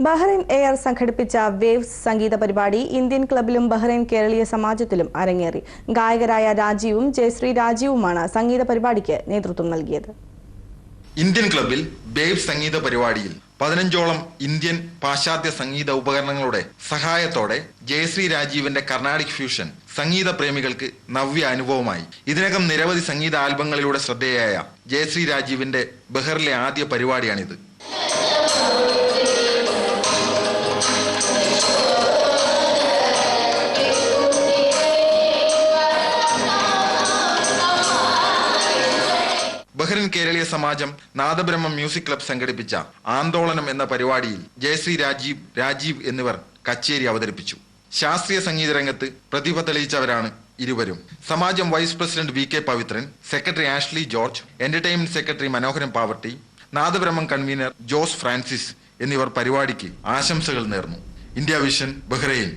Bahrain air സംഘടിപ്പിച്ച waves സംഗീത പരിപാടി ഇന്ത്യൻ ക്ലബിലും ബഹ്റൈൻ കേരളീയ സമാജത്തിലും അരങ്ങേറി. ഗായകരായ രാജീവും ജയശ്രീ രാജീവുമാണ് സംഗീത പരിപാടിക്ക് നേതൃത്വം നൽകിയത്. ഇന്ത്യൻ ക്ലബിൽ വേവ് സംഗീത പരിപാടിയിൽ പതിനഞ്ചോളം ഇന്ത്യൻ പാശ്ചാത്യ സംഗീത ഉപകരണങ്ങളുടെ സഹായത്തോടെ ജയശ്രീ രാജീവിന്റെ കർണാടിക് ഫ്യൂഷൻ സംഗീത പ്രേമികൾക്ക് നവ്യ അനുഭവമായി. ഇതിനകം നിരവധി സംഗീത ആൽബങ്ങളിലൂടെ ശ്രദ്ധേയായ ജയശ്രീ രാജീവിന്റെ ബഹറിലെ ആദ്യ പരിപാടിയാണിത്. ബഹ്റിൻ കേരളീയ സമാജം നാദബ്രഹ്മ മ്യൂസിക് ക്ലബ് സംഘടിപ്പിച്ച ആന്തോളനം എന്ന പരിപാടിയിൽ ജയശ്രീ രാജീവ് രാജീവ് എന്നിവർ കച്ചേരി അവതരിപ്പിച്ചു. ശാസ്ത്രീയ സംഗീത രംഗത്ത് പ്രതിഭ തെളിയിച്ചവരാണ് ഇരുവരും. സമാജം vice president V K Pavithran secretary Ashley George entertainment secretary Manoharan Pavaratty Nadabrahmam convener Jose Francis എന്നിവർ പരിപാടിക്ക് ആശംസകൾ നേർന്നു. India Vision Bahrain.